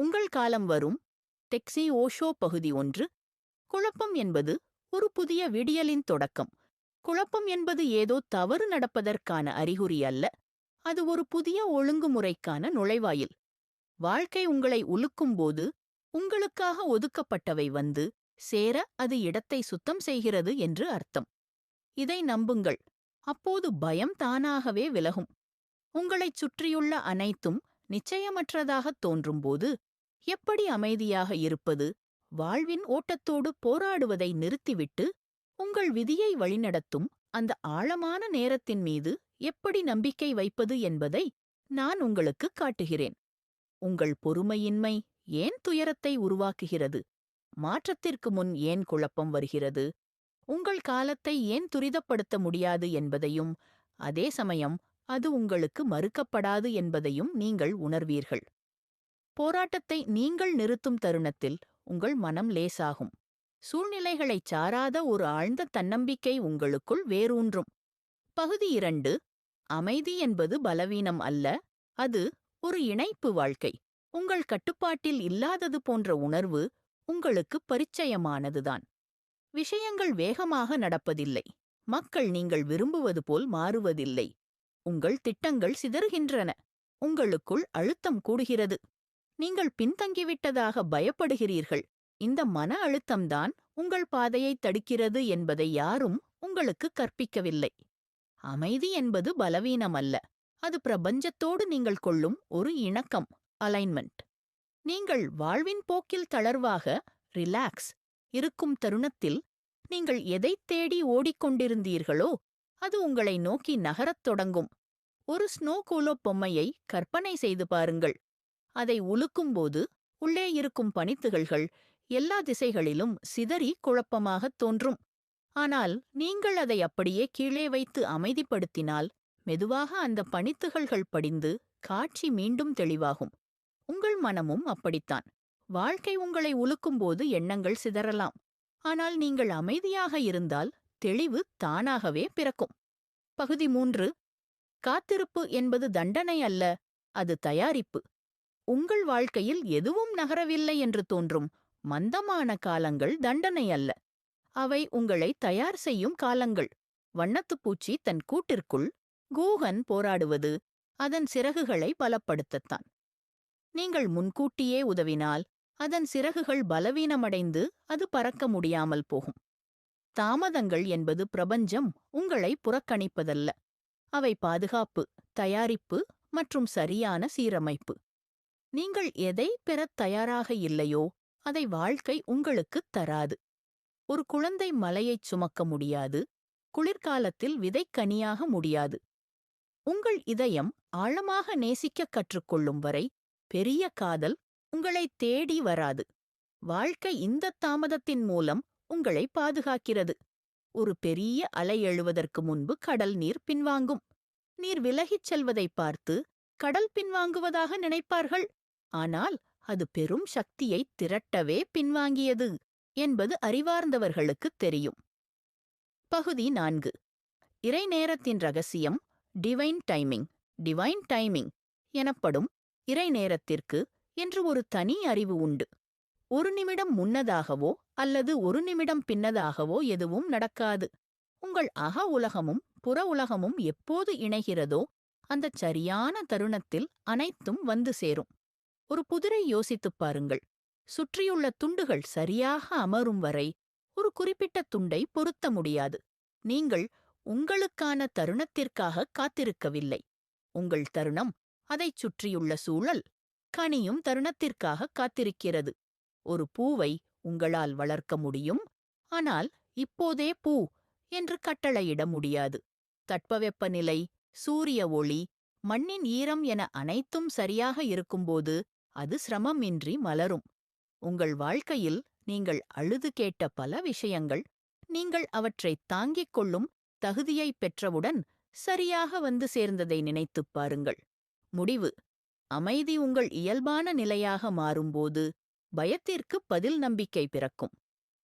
உங்கள் காலம் வரும். டெக்ஸி ஓஷோ பகுதி ஒன்று. குழப்பம் என்பது ஒரு புதிய விடியலின் தொடக்கம். குழப்பம் என்பது ஏதோ தவறு நடப்பதற்கான அறிகுறி அல்ல. அது ஒரு புதிய ஒழுங்குமுறைக்கான நுழைவாயில். வாழ்க்கை உங்களை உலுக்கும்போது உங்களுக்காக ஒதுக்கப்பட்டவை வந்து சேர அது இடத்தை சுத்தம் செய்கிறது என்று அர்த்தம். இதை நம்புங்கள். அப்போது பயம் தானாகவே விலகும். உங்களைச் சுற்றியுள்ள அனைத்தும் நிச்சயமற்றதாகத் தோன்றும்போது எப்படி அமைதியாக இருப்பது? வாழ்வின் ஓட்டத்தோடு போராடுவதை நிறுத்திவிட்டு உங்கள் விதியை வழிநடத்தும் அந்த ஆழமான நேரத்தின் மீது எப்படி நம்பிக்கை வைப்பது என்பதை நான் உங்களுக்கு காட்டுகிறேன். உங்கள் பொறுமையின்மை ஏன் துயரத்தை உருவாக்குகிறது? மாற்றத்திற்கு முன் ஏன் குழப்பம் வருகிறது? உங்கள் காலத்தை ஏன் துரிதப்படுத்த முடியாது என்பதையும் அதே சமயம் அது உங்களுக்கு மறுக்கப்படாது என்பதையும் நீங்கள் உணர்வீர்கள். போராட்டத்தை நீங்கள் நிறுத்தும் தருணத்தில் உங்கள் மனம் லேசாகும். சூழ்நிலைகளைச் சாராத ஒரு ஆழ்ந்த தன்னம்பிக்கை உங்களுக்குள் வேரூன்றும். பகுதி இரண்டு அமைதி என்பது பலவீனம் அல்ல அது ஒரு இணைப்பு வாழ்க்கை. உங்கள் கட்டுப்பாட்டில் இல்லாதது போன்ற உணர்வு உங்களுக்கு பரிச்சயமானதுதான். விஷயங்கள் வேகமாக நடப்பதில்லை. மக்கள் நீங்கள் விரும்புவது போல் மாறுவதில்லை. உங்கள் திட்டங்கள் சிதறுகின்றன. உங்களுக்குள் அழுத்தம் கூடுகிறது. நீங்கள் பின்தங்கிவிட்டதாக பயப்படுகிறீர்கள். இந்த மன அழுத்தம்தான் உங்கள் பாதையை தடுக்கிறது என்பதை யாரும் உங்களுக்கு கற்பிக்கவில்லை. அமைதி என்பது பலவீனம் அல்ல. அது பிரபஞ்சத்தோடு நீங்கள் கொள்ளும் ஒரு இணக்கம் அலைன்மெண்ட் நீங்கள் வாழ்வின் போக்கில் தளர்வாக ரிலாக்ஸ் இருக்கும் தருணத்தில் நீங்கள் எதைத் தேடி ஓடிக்கொண்டிருந்தீர்களோ அது உங்களை நோக்கி நகரத் தொடங்கும். ஒரு ஸ்னோ கூலோ பொம்மையை கற்பனை செய்து பாருங்கள். அதை உலுக்கும்போது உள்ளே இருக்கும் பனித்துகள்கள் எல்லா திசைகளிலும் சிதறி குழப்பமாகத் தோன்றும். ஆனால் நீங்கள் அதை அப்படியே கீழே வைத்து அமைதிப்படுத்தினால் மெதுவாக அந்த பனித்துகள்கள் படிந்து காட்சி மீண்டும் தெளிவாகும். உங்கள் மனமும் அப்படித்தான். வாழ்க்கை உங்களை உலுக்கும்போது எண்ணங்கள் சிதறலாம். ஆனால் நீங்கள் அமைதியாக இருந்தால் தெளிவு தானாகவே பிறக்கும். பகுதி மூன்று. காத்திருப்பு என்பது தண்டனை அல்ல அது தயாரிப்பு. உங்கள் வாழ்க்கையில் எதுவும் நகரவில்லை என்று தோன்றும் மந்தமான காலங்கள் தண்டனை அல்ல. அவை உங்களை தயார் செய்யும் காலங்கள். வண்ணத்துப் பூச்சி தன் கூட்டிற்குள் கூகன் போராடுவது அதன் சிறகுகளை பலப்படுத்தத்தான். நீங்கள் முன்கூட்டியே உதவினால் அதன் சிறகுகள் பலவீனமடைந்து அது பறக்க முடியாமல் போகும். தாமதங்கள் என்பது பிரபஞ்சம் உங்களை புறக்கணிப்பதல்ல. அவை பாதுகாப்பு தயாரிப்பு மற்றும் சரியான சீரமைப்பு. நீங்கள் எதை பெறத் தயாராக இல்லையோ அதை வாழ்க்கை உங்களுக்குத் தராது. ஒரு குழந்தை மலையைச் சுமக்க முடியாது குளிர்காலத்தில் விதைக்கனியாக முடியாது. உங்கள் இதயம் ஆழமாக நேசிக்கக் கற்றுக்கொள்ளும் வரை பெரிய காதல் உங்களை தேடி வராது. வாழ்க்கை இந்த தாமதத்தின் மூலம் உங்களை பாதுகாக்கிறது. ஒரு பெரிய அலை எழுவதற்கு முன்பு கடல் நீர் பின்வாங்கும். நீர் விலகிச் செல்வதை பார்த்து கடல் பின்வாங்குவதாக நினைப்பார்கள். ஆனால் அது பெரும் சக்தியை திரட்டவே பின்வாங்கியது என்பது அறிவார்ந்தவர்களுக்குத் தெரியும். பகுதி நான்கு. இறை நேரத்தின் ரகசியம் டிவைன் டைமிங் டிவைன் டைமிங் எனப்படும் இறை நேரத்திற்கு என்று ஒரு தனி அறிவு உண்டு. ஒரு நிமிடம் முன்னதாகவோ அல்லது ஒரு நிமிடம் பின்னதாகவோ எதுவும் நடக்காது. உங்கள் அக உலகமும் புற உலகமும் எப்போது இணைகிறதோ அந்தச் சரியான தருணத்தில் அனைத்தும் வந்து சேரும். ஒரு புதிரை யோசித்துப் பாருங்கள். சுற்றியுள்ள துண்டுகள் சரியாக அமரும் வரை ஒரு குறிப்பிட்ட துண்டை பொருத்த முடியாது. நீங்கள் உங்களுக்கான தருணத்திற்காக காத்திருக்கவில்லை. உங்கள் தருணம் அதைச் சுற்றியுள்ள சூழல் கனியும் தருணத்திற்காக காத்திருக்கிறது. ஒரு பூவை உங்களால் வளர்க்க முடியும். ஆனால் இப்போதே பூ என்று கட்டளையிட முடியாது. தட்பவெப்பநிலை சூரிய ஒளி மண்ணின் ஈரம் என அனைத்தும் சரியாக இருக்கும்போது அது சிரமமின்றி மலரும். உங்கள் வாழ்க்கையில் நீங்கள் அழுது கேட்ட பல விஷயங்கள் நீங்கள் அவற்றைத் தாங்கிக் கொள்ளும் தகுதியைப் பெற்றவுடன் சரியாக வந்து சேர்ந்ததை நினைத்துப் பாருங்கள். முடிவு. அமைதி உங்கள் இயல்பான நிலையாக மாறும்போது பயத்திற்கு பதில் நம்பிக்கை பிறக்கும்.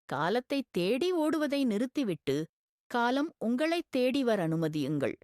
காலத்தைத் தேடி ஓடுவதை நிறுத்திவிட்டு காலம் உங்களைத் தேடி வர அனுமதியுங்கள்.